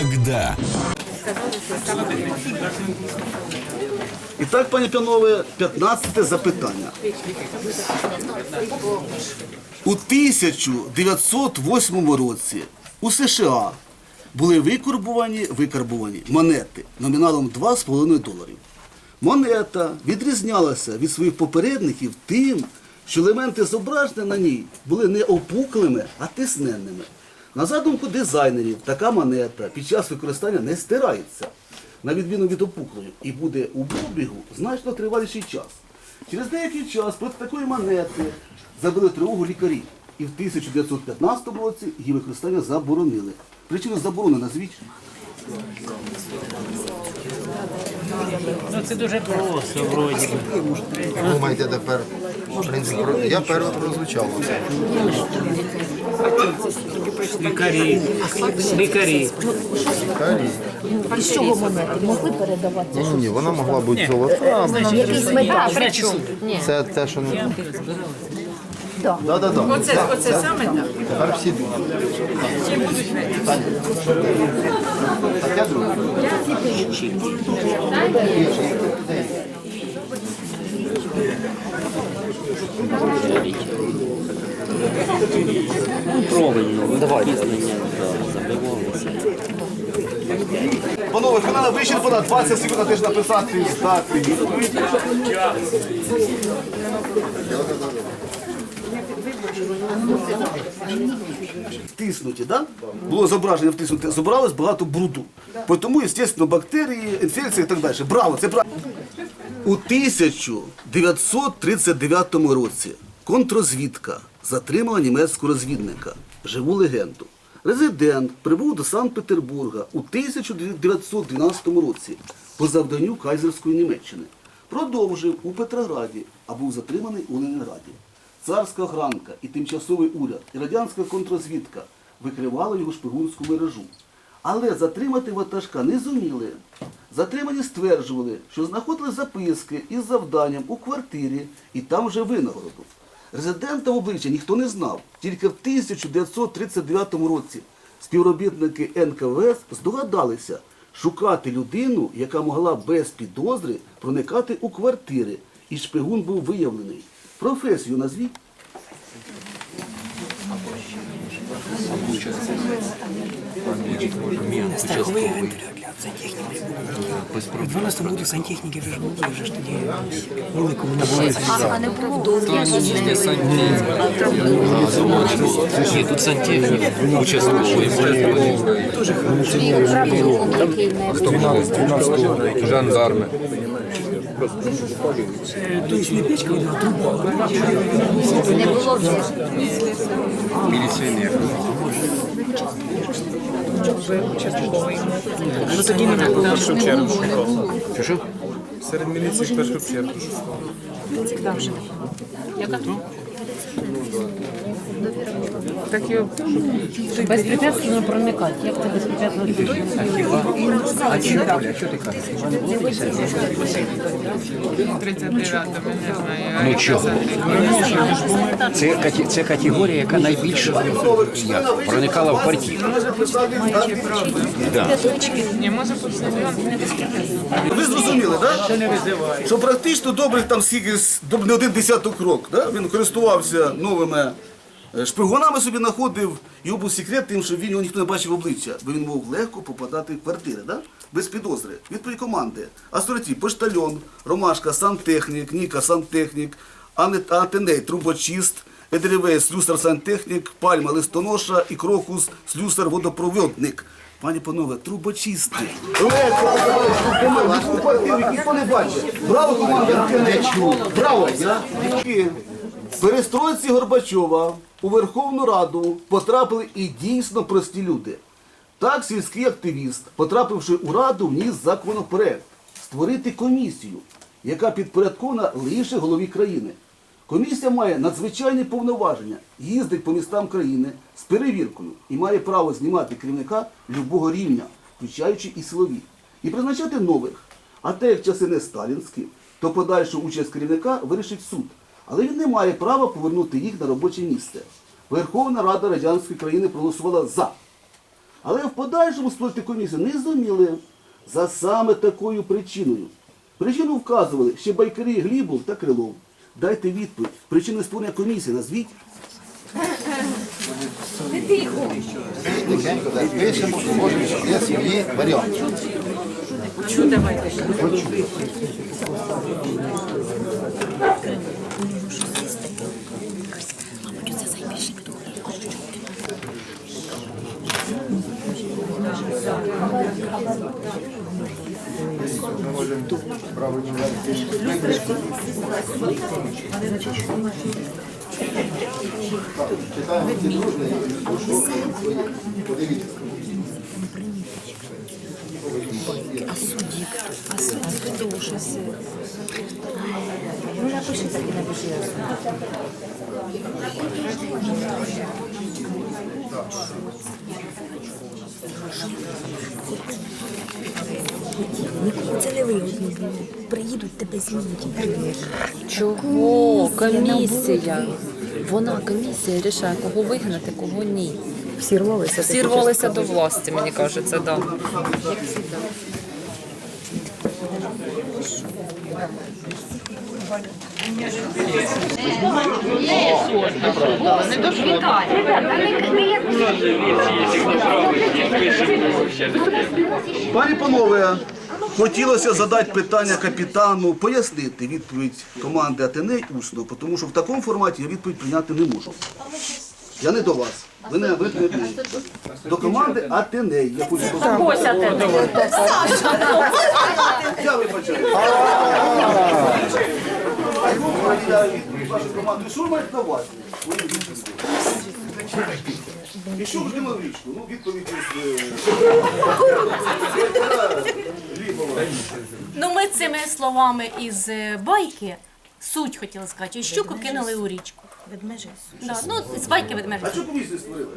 Когда? І так, пані Панове, 15 запитання. У 1908 році у США були викарбувані, викарбувані монети номіналом 2,5 доларів. Монета відрізнялася від своїх попередників тим, що елементи зображення на ній були не опуклими, а тисненними. На задумку дизайнерів, така монета під час використання не стирається, на відміну від опуклої, і буде у обігу значно триваліший час. Через деякий час проти такої монети забили тривогу лікарі. І в 1915 році її використання заборонили. Причину заборони назвіть. Ну це дуже просто вроді. Думаєте тепер я перше прозвучав це. Лікарі. Лікарі. Із чого монети могли передавати? Ні, ні, вона могла бути золота. Якийсь метал. Значить, Це те, що не Да. да, да, да. Оце, оце саме так. Тепер всі Таке друге. правильно, пізнання забивалося. Панове, хвилина вичерпана, 20 секунд теж написати, здати. Втиснуті, да? Було зображення втиснуте, зобралось багато бруду. Тому, звісно, бактерії, інфекції і так далі. Браво, це правильно. У 1939 році контррозвідка затримала німецького розвідника, живу легенду. Резидент прибув до Санкт-Петербурга у 1912 році по завданню Кайзерської Німеччини. Продовжив у Петрограді, а був затриманий у Ленінграді. Царська охранка і тимчасовий уряд, і радянська контррозвідка викривали його шпигунську мережу. Але затримати ватажка не зуміли. Затримані стверджували, що знаходили записки із завданням у квартирі і там вже винагороду. Резидента в обличчя ніхто не знав. Тільки в 1939 році співробітники НКВС здогадалися шукати людину, яка могла без підозри проникати у квартири, і шпигун був виявлений. Професію назвіть. Страховий агент сантехніки. В 12 році сантехніки вже ж були, вже ж тоді великому набули. А не було. Ні, тут сантехнік участковий. Жандарми. Тобто не печка, а труба. Не було вже. Міліціонер. Ну тоді не так. Першу чергу школу. Що? Серед міліції в першу чергу. Так його Безпрепятственно проникати. Як це безпрепятственно в 39-му, не знаю. Ну чого? Це, каті- це категорія, яка найбільше як, проникала в квартиру. Да. Ні, може почтальон. Ви зрозуміли, так? Да? Що практично добрих там скільки з- доб- не один десяток рок. Да? Він користувався новими е, шпигунами собі знаходив. Його був секрет тим, що він його ніхто не бачив обличчя, бо він мог легко попадати в квартири, да? без підозри. Відповідь команди. Астроті, поштальон, Ромашка, сантехнік, Ніка, сантехнік, Атеней, трубочист, Едрівей, слюсар сантехнік, Пальма, листоноша і Крокус, слюсар водопроводник. Пані панове, трубочисти. Легко, ніхто не бачить. Браво, команда. Браво! В перестройці Горбачова у Верховну Раду потрапили і дійсно прості люди. Так сільський активіст, потрапивши у раду, вніс законопроект створити комісію, яка підпорядкована лише голові країни. Комісія має надзвичайні повноваження, їздить по містам країни з перевіркою і має право знімати керівника любого рівня, включаючи і силові, і призначати нових. А те, як часи не сталінські, то подальшу участь керівника вирішить суд. Але він не має права повернути їх на робоче місце. Верховна Рада радянської країни проголосувала за. Але в подальшому створити комісію не зуміли за саме такою причиною. Причину вказували ще байкарі Глібов та Крилов. Дайте відповідь. Причини створення комісії назвіть. Пишемо, кожен є свої варіанти. Читаємо ці дружні, що подивіться. Це не вигідно. Приїдуть тебе змінять. Чого? Комісія. Вона комісія рішає, кого вигнати, кого ні. Всі рвалися. Всі рвалися до власті, мені кажеться, так. да. Пані панове, хотілося задати питання капітану, пояснити відповідь команди Атеней усно, тому що в такому форматі я відповідь прийняти не можу. Я не до вас. Ви не ви не. До команди Атеней. Я хочу Ось Атеней. Я вибачаю. Я команди. Що ви маєте на увазі? Свої відповіді. І що ж в річку? Ну, відповідь е, Лібова. Ну, ми цими словами із е, байки суть хотіла сказати, і щуку кинули у річку. Ведмежий. Да, ну, з байки ведмежа. А що комісію створили?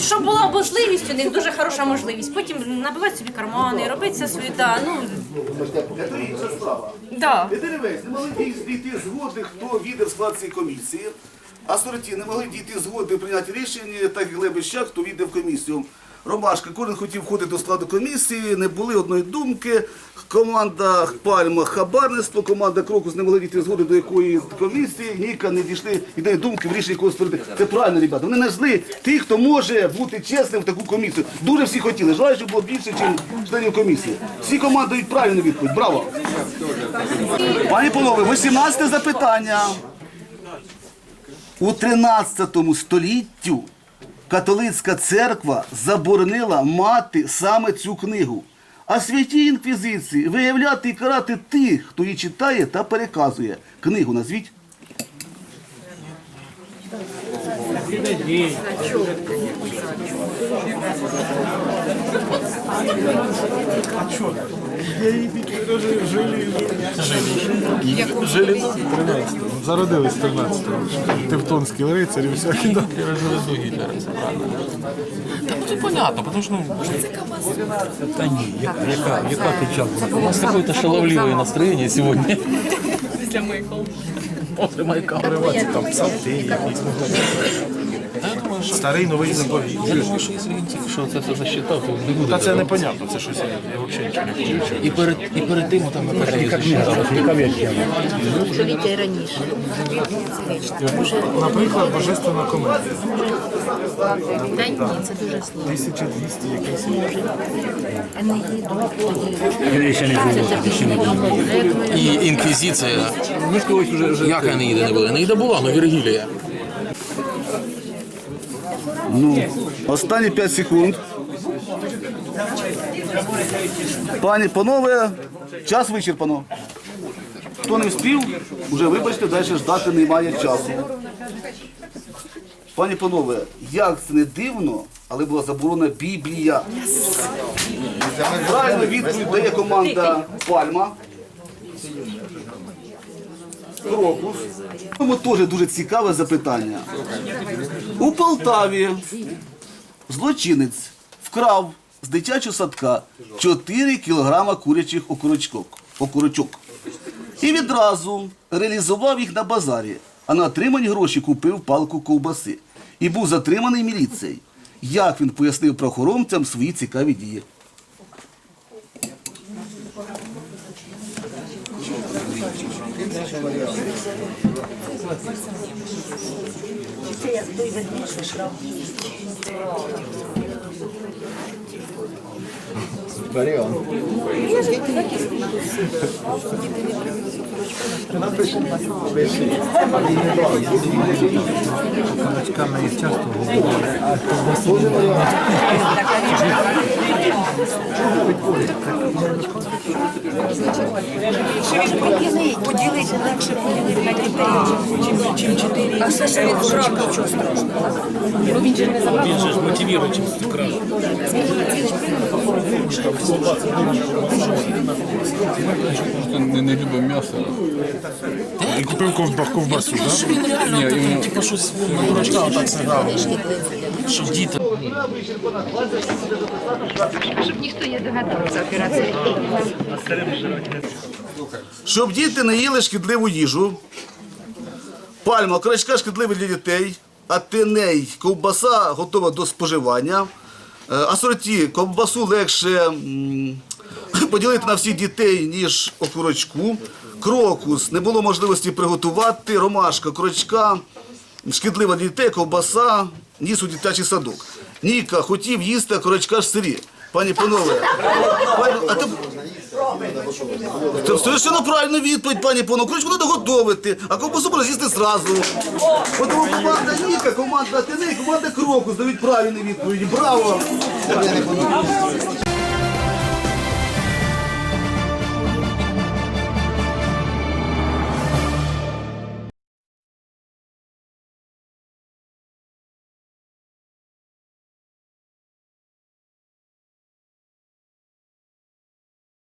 Щоб була можливість, у них дуже хороша можливість. Потім набивати собі кармани, робити все своє, да, ну, Це інша справа. да. Не деревець, не могли дій- дійти згоди, хто війде в склад цієї комісії. А сороті не могли дійти згоди прийняти рішення, так і Глебищак, хто війде в комісію. Ромашка, кожен хотів входити до складу комісії, не були одної думки. Команда Пальма хабарництво, команда Крокус не могли дійти згоди до якої комісії. Ніка не дійшли ідеї думки в рішенні якого створити. Це правильно, ребята. Вони знайшли тих, хто може бути чесним в таку комісію. Дуже всі хотіли. Желаю, щоб було більше, ніж членів комісії. Всі команди дають правильну відповідь. Браво! Пані панове, 18 запитання. У 13 століттю католицька церква заборонила мати саме цю книгу. А святій інквізиції виявляти і карати тих, хто її читає та переказує. Книгу назвіть. Жили 13 Зародились 13-го. Тевтонські рицарі, всякі. Пережили до Гітлера, це правильно. Ну це понятно, тому що ну, Та ні, яка, яка, печатка? у нас какое-то шаловливое настроение сегодня. После майка. Там псалти якісь. Та я думаю, що Старий новий заповіт. я думаю, що це все засчитав, то не буде. Та це непонятно, це щось я, взагалі нічого не включив. І перед, і перед тим там засчитав. І раніше. Наприклад, божественна комедія. Та ні, це дуже слово. 1200 якийсь. А не їду. І інквізиція. Як Енеїда не була? Енеїда була, але Віргілія. Ну, останні 5 секунд. Пані, панове, час вичерпано. Хто не встиг, вже вибачте, далі ждати немає часу. Пані панове, як це не дивно, але була заборонена Біблія. Правильно відповідь дає команда Пальма. Крокус. Тому теж дуже цікаве запитання. У Полтаві злочинець вкрав з дитячого садка 4 кілограма курячих окорочок. І відразу реалізував їх на базарі, а на отримані гроші купив палку ковбаси. і був затриманий міліцією. Як він пояснив правоохоронцям свої цікаві дії? Це як той верніше шрам. Варіон. Напиши, напиши. Камачками їх часто говорять, а то Поділити легше поділити на дітей, чим, чим чотири. А все, що вкрав, нічого страшного. Він же ж мотивує чимось цю. Не, не любимо м'ясо. І купив ковба- ковбасу, так? Він реально типу, щось на дурачка отак зіграв. Що діти. Щоб ніхто не догадався операції. Щоб діти не їли шкідливу їжу, пальма, окорочка шкідливі для дітей, атеней, ковбаса готова до споживання, е, асорті, ковбасу легше поділити на всіх дітей, ніж окорочку, крокус, не було можливості приготувати, ромашка, окорочка, шкідлива для дітей, ковбаса, ніс у дитячий садок. Ніка хотів їсти окорочка ж сирі. Пані панове, а ти це совершенно правильна відповідь, пані Поно. Коротше, треба готувати, а ковбасу можна з'їсти зразу. От тому команда Ніка, команда Атеней, команда Крокус дають правильні відповіді. Браво!